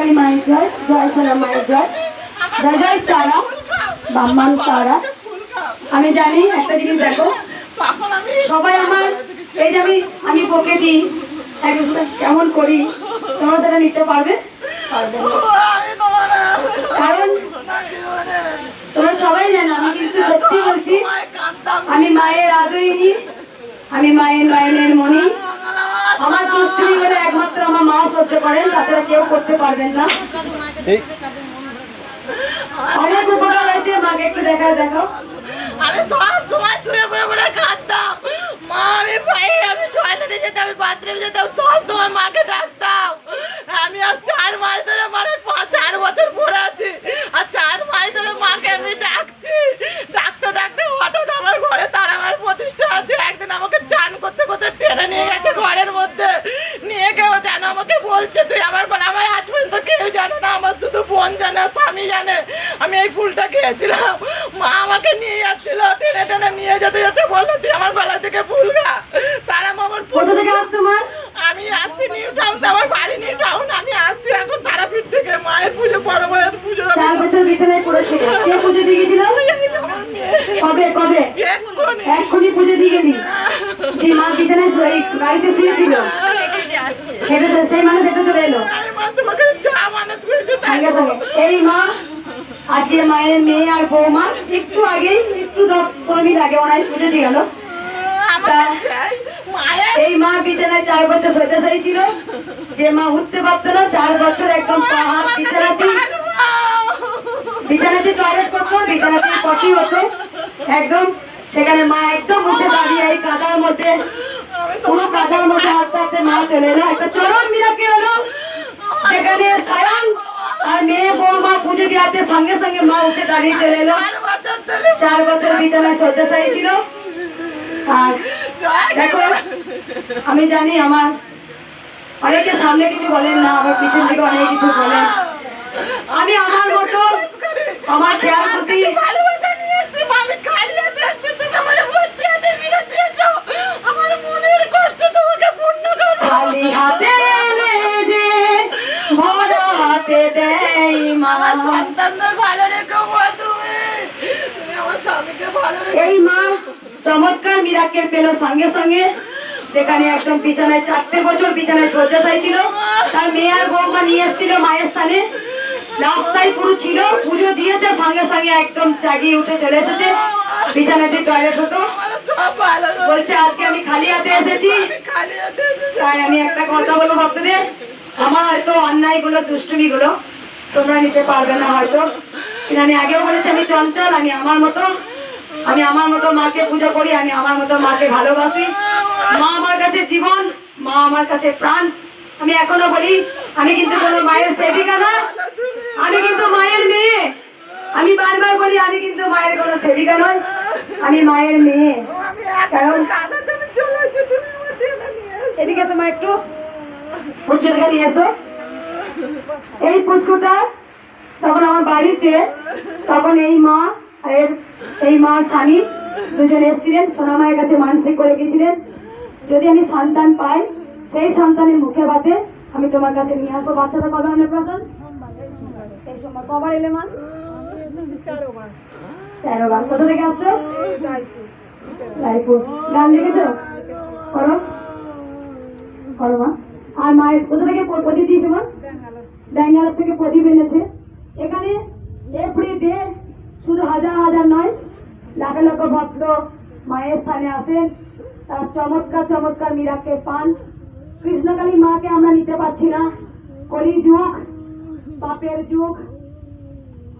কৃষ্ণকালী মায়ের জয় জয় সোনা মায়ের জয় জয় জয় তারা বাম্মান তারা আমি জানি, একটা জিনিস দেখো, সবাই আমার, এই যে আমি আমি বকে দিই, এক সময় কেমন করি, তোমরা সেটা নিতে পারবে? কারণ তোমরা সবাই জানো, আমি কিন্তু সত্যি বলছি, আমি মায়ের আদরিনী আমি মায়ের মায়ের মনি করেন তাছাড়া কেউ করতে পারবেন না। অনেক উপকার হয়েছে মাকে একটু দেখা দেখো আমি সব সময় শুয়ে পড়ে পড়ে কাঁদতাম। মা আমি বাইরে আমি টয়লেটে যেতাম আমি বাথরুমে যেতাম সব সময় মাকে ডাকতাম। আমি আজ চার মাস ধরে মানে পাঁচ চার বছর পরে আছি। আর চার মাস ধরে মাকে আমি ডাকছি। ডাকতে ডাকতে হঠাৎ আমার ঘরে তার আমার প্রতিষ্ঠা আছে। একদিন আমাকে চান করতে করতে টেনে নিয়ে গেছে ঘরের মধ্যে নিয়ে গেও জানো আমাকে বলছে তুই আমার বলে আমার আজ পর্যন্ত কেউ জানে না আমার শুধু বোন জানে স্বামী জানে। আমি এই ফুলটা খেয়েছিলাম। মা আমাকে নিয়ে যাচ্ছিল টেনে টেনে নিয়ে যেতে যেতে বলল তুই আমার গলা থেকে ফুল খা। তারা আমার ফুল আমি আসছি নিউ টাউন আমার বাড়ি নিউ টাউন। আমি আসছি এখন তারাপীঠ থেকে মায়ের পুজো বড় মায়ের পুজো। চার বছর বিছানায় পড়েছিল কে পুজো দিয়ে গেছিল? কবে কবে? এক্ষুনি। পুজো দিয়ে গেলি। মা বিছানায় বাড়িতে শুয়েছিল? খেতে তো সেই মানুষ এটা চলে এলো। সঙ্গে সঙ্গে। এই মা আজকে মায়ের মেয়ে আর বৌমা একটু আগে একটু দশ পনেরো মিনিট আগে ওনার পুজো দিয়ে গেল। এই মা বিছানায় চার বছর শয্যাশায়ী ছিল। যে মা উঠতে পারতো না চার বছর একদম পাহাড় বিছানাতেই বিছানাতে টয়লেট করতো বিছানাতে পটি হতো। একদম সেখানে মা একদম উঠে দাঁড়িয়ে এই কাদার মধ্যে পুরো কাদার মধ্যে আস্তে আস্তে মা চলে এলো একটা চরম মিরাকে হলো সেখানে সায়ন আর মেয়ে বৌমা পুজো দিয়াতে সঙ্গে সঙ্গে মা উঠে দাঁড়িয়ে চলে এলো। চার বছর বিছানায় শয্যাশায়ী ছিল আর দেখো আমি জানি আমার অনেকে সামনে কিছু বলেন না আমার পিছন থেকে অনেক কিছু বলেন। আমি আমার মতো আমার খেয়াল খুশি আমার সন্তানদের ভালো রেখো মা তুমি। তুমি আমার স্বামীকে ভালো এই মা চমৎকার মিরাকেল পেল সঙ্গে সঙ্গে। যেখানে একদম বিছানায় চারটে বছর বিছানায় শয্যাশায়ী ছিল। তার মেয়ে আর বৌমা নিয়ে এসেছিল মায়ের স্থানে। রাস্তায় পুরো ছিল পুজো দিয়েছে সঙ্গে সঙ্গে একদম জাগিয়ে উঠে চলে এসেছে। বিছানাতে টয়লেট হতো। বলছে আজকে আমি খালি হাতে এসেছি। আমি খালি হাতে এসেছি। তাই আমি একটা কথা বলব ভক্তদের। আমার হয়তো অন্যায়গুলো দুষ্টুমিগুলো তোমরা নিতে পারবে না হয়তো। কিন্তু আমি আগেও বলেছি আমি চঞ্চল আমি আমার মতো আমি আমার মতো মাকে পুজো করি আমি আমার মতো মাকে ভালোবাসি। মা আমার কাছে জীবন মা আমার কাছে প্রাণ। আমি এখনও বলি আমি কিন্তু কোনো মায়ের সেবিকা না আমি কিন্তু মায়ের মেয়ে। আমি বারবার বলি আমি কিন্তু মায়ের কোনো সেবিকা নয় আমি মায়ের মেয়ে। কারণ। এদিকে সময় একটু। নিয়ে এসো। এই পুচকুটা তখন আমার বাড়িতে, তখন এই মা এর এই মার স্বামী দুজন এসেছিলেন, সোনা মায়ের কাছে মানসিক করে গিয়েছিলেন যদি আমি সন্তান পাই, সেই সন্তানের মুখে ভাতে আমি তোমার কাছে নিয়ে আসব। বাচ্চাটা কবে অন্নপ্রাশন? এই সময় কবার এলে মা? তেরো বার। কোথা থেকে আসছো? রায়পুর। গান লিখেছো? করো। করো মা। আর মায়ের কোথা থেকে প- প্রদীপ দিয়েছে মা? ব্যাঙ্গালোর থেকে প্রদীপ এনেছে। এখানে এভরি ডে শুধু হাজার হাজার নয়, লাখ লাখ ভক্ত মায়ের স্থানে আসেন। তারা চমৎকার চমৎকার মিরাকে পান। কৃষ্ণকালী মাকে আমরা নিতে পারছি না। কলি যুগ, পাপের যুগ।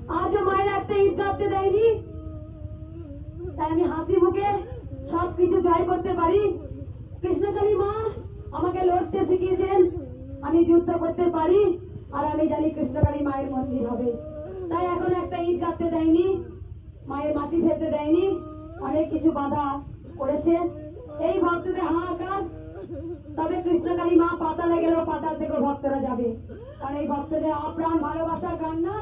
আজও মায়ের একটা ঈদ কাঁপতে দেয়নি। তাই আমি হাসি মুখে সব কিছু জয় করতে পারি। কৃষ্ণকালী মা আমাকে লড়তে শিখিয়েছেন। আমি যুদ্ধ করতে পারি। আর আমি জানি কৃষ্ণকালী মায়ের মন্দির হবে। তাই এখন একটা ঈদ কাটতে দেয়নি, মায়ের মাটি ফেলতে দেয়নি, অনেক কিছু বাধা করেছে এই ভক্তদের হাহাকার, তবে কৃষ্ণকালী মা পাতালে গেলেও পাতাল থেকে ভক্তরা যাবে। কারণ এই ভক্তদের আপ্রাণ ভালোবাসার কান্না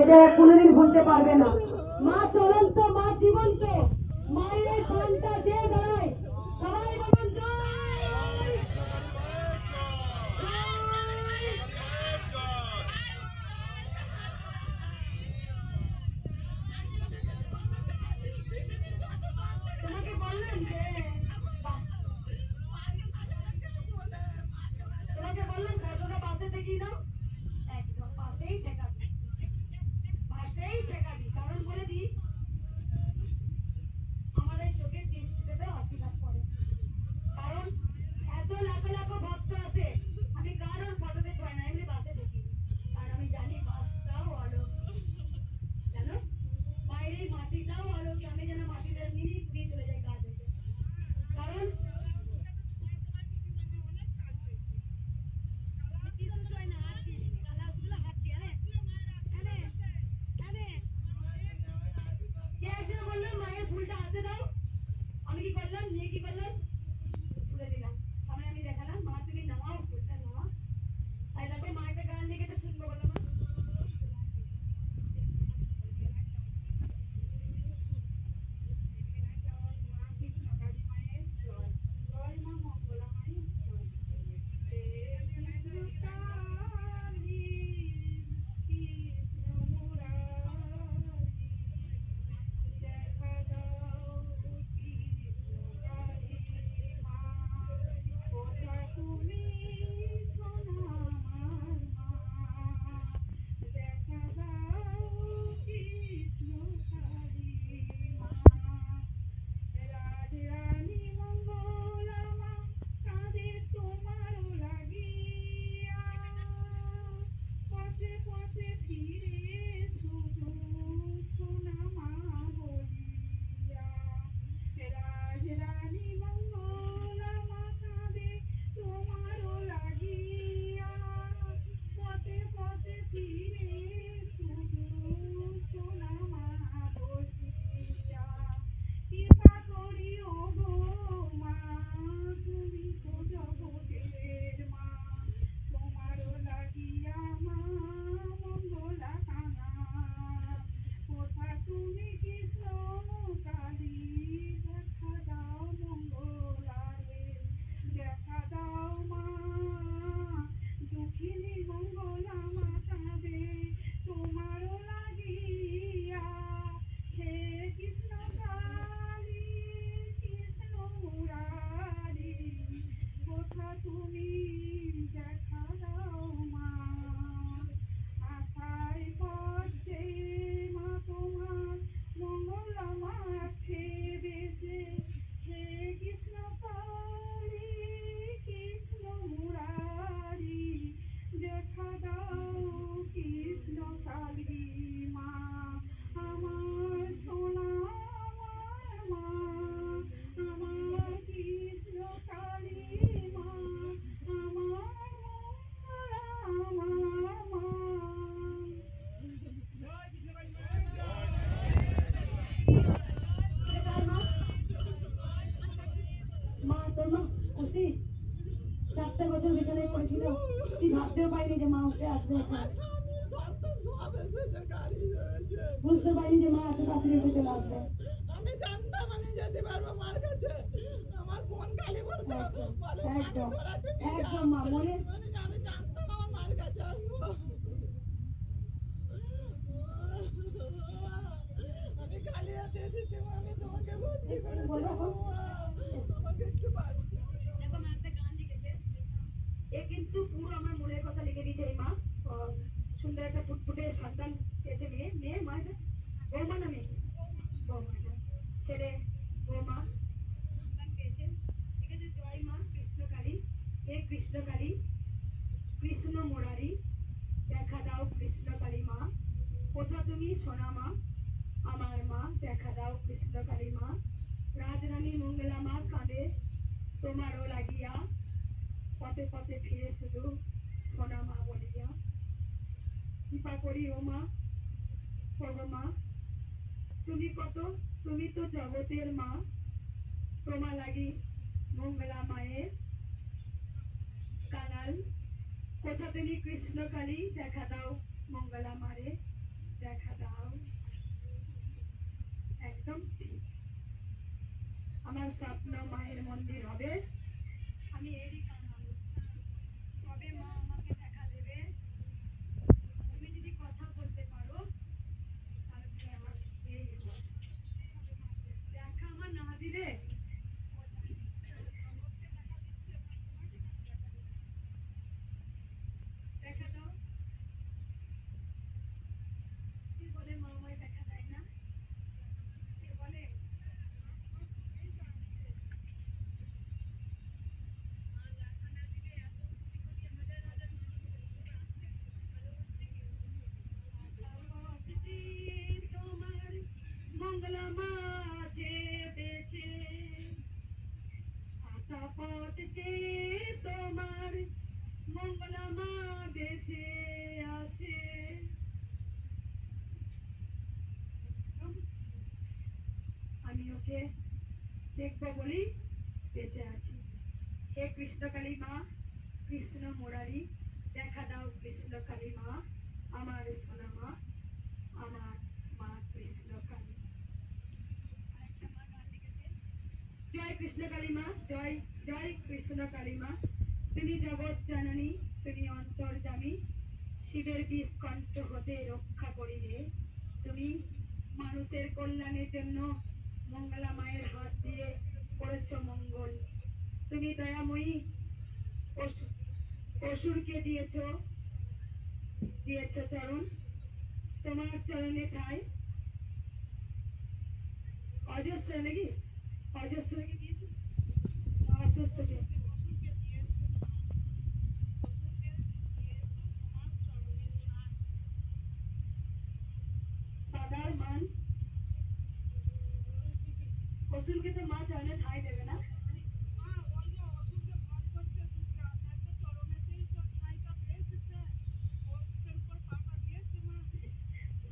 এটা কোনোদিন ভুলতে পারবে না। মা চলন্ত, মা জীবন্ত যে বললাম মায়ের ফুলটা হাতে দাও আমি কি করলাম নিয়ে কি করলাম ভাবতেও পারিনি যে মা উঠে আসবে বুঝতে পারিনি যে মা এত তাড়াতাড়ি উঠে চলে আসবে। আমি জানতাম আমি যেতে পারব মার কাছে। আমার ফোন খালি বলতো একদম, একদম, মা, মনে- মানে আমি জানতাম আমার মার কাছে আসব আমি খালি হাতে এসেছি মা, আমি তোমাকে ভর্তি করে বলো দেবো, এখন। মা। আমাকে একটু বাড়ি দেখো মা একটা গান লিখেছে এ কিন্তু পুরো আমার মনের কথা লিখে দিয়েছে এই মা ও, সুন্দর একটা ফুটফুটে সন্তান পেয়েছে মেয়ে মেয়ে মা এটা বৌমা না মেয়ে বৌমা এটা। ছেলে বৌমা সন্তান পেয়েছে ঠিক আছে জয় মা কৃষ্ণকালী হে কৃষ্ণকালী, কৃষ্ণ মোরারি, দেখা দাও কৃষ্ণকালী মা। কোথা তুমি সোনা মা? আমার মা, দেখা দাও কৃষ্ণকালী মা। রাজরানী মঙ্গলা মা কাঁদে, তোমারও লাগিয়া পথে পথে ফিরে শুধু সোনা মা বলিয়া। কৃপা করি ও মা ওগো মা। তুমি কত, তুমি তো জগতের মা। তোমা লাগি মঙ্গলা মায়ের কানাল কোথা তুমি কৃষ্ণকালী, দেখা দাও মঙ্গলা মারে, দেখা দাও। একদম ঠিক। আমার স্বপ্ন মায়ের মন্দির হবে। আমি এরই কানাল তবে মা আমাকে দেখা দেবে। তুমি যদি কথা বলতে পারো, তাহলে আমার দেখা আমার না দিলে দেখা দাও কি বলে মা আমায় দেখা দেয় না কে বলে তোমার মঙ্গলা মাঝে বেছে আশা যে তোমার মঙ্গলা বেছে আছে। ওকে দেখব বলি বেঁচে আছি। হে কৃষ্ণকালী মা, কৃষ্ণ মুরারি, দেখা দাও কৃষ্ণকালী মা, আমার সোনা মা, আমার মা কৃষ্ণকালী। জয় কৃষ্ণকালী মা, জয় জয় কৃষ্ণকালী মা তুমি জগৎ জননী তুমি অন্তর্জামী শিবের বিষ কণ্ঠ হতে রক্ষা করিলে তুমি মানুষের কল্যাণের জন্য মঙ্গলা মায়ের হাত দিয়ে করেছ মঙ্গল। তুমি দয়াময়ী অসুরকে দিয়েছ দিয়েছ চরণ। তোমার চরণে ঠাই। অজস্র নাকি? অজস্রকে দিয়েছ অসুস্থকে দাদার মান অসুরকে তো মা চরণে ঠাই দেবে না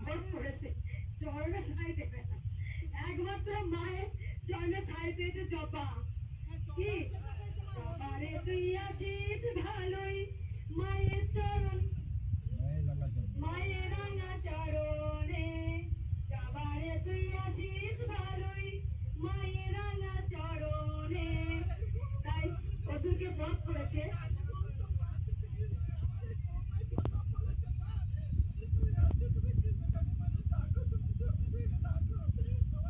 ভোট পড়েছে চরণে ঠাই দেবে না একমাত্র মায়ের চরণে ঠাই পেয়েছে জপা কি জপারে তুই আছিস ভালোই মায়ের চরণ মায়ের রাঙা চরণে জপারে তুই আছিস ভালোই মায়ের রাঙা চরণে তাই অসুরকে বধ করেছে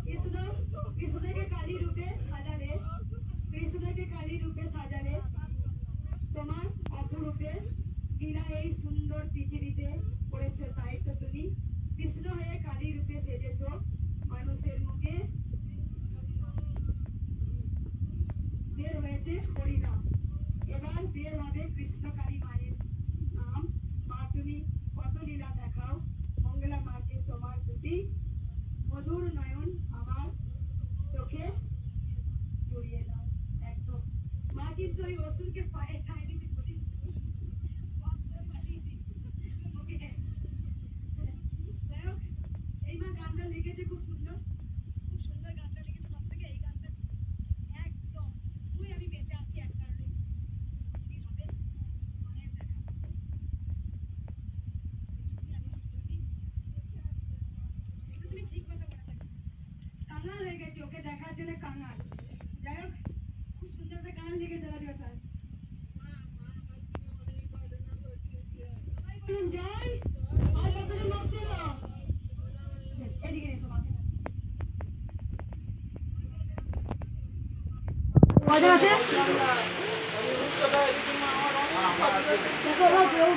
কৃষ্ণ কৃষ্ণকে কালী রূপে সাজালে কৃষ্ণকে কালী রূপে সাজালে তোমার অপরূপে লীলা এই সুন্দর পৃথিবীতে করেছ তাই তো তুমি কৃষ্ণ হয়ে কালী রূপে সেজেছ মানুষের মুখে। বের হয়েছে হরিনাম। এবার বের হবে কৃষ্ণ কালী মায়ের নাম। মা, তুমি কত লীলা দেখাও। মঙ্গলা মাকে তোমার প্রতি মধুর নয়ন আমার চোখে জড়িয়ে দাও। একদম। মা কিন্তু ওই অসুরকে পায়ে ঠাই দিতে বলিস ওকে। যাই হোক, এই মা গানটা লিখেছে খুব সুন্দর খুব সুন্দর গানটা লিখেছে সব থেকে এই গানটা একদম তুই আমি বেঁচে আছি এক কারণে কি হবে মায়ের দেখা এটা তুমি ঠিক কথা বলেছ কাঙাল হয়ে গেছে ওকে দেখার জন্য কাঙাল যাই হোক খুব সুন্দর একটা গান লিখেছে রাজু বলুন জয় আর কতজন লোক ছিল এদিকে এসো মাকে কজন আছে? দেখো, কেউ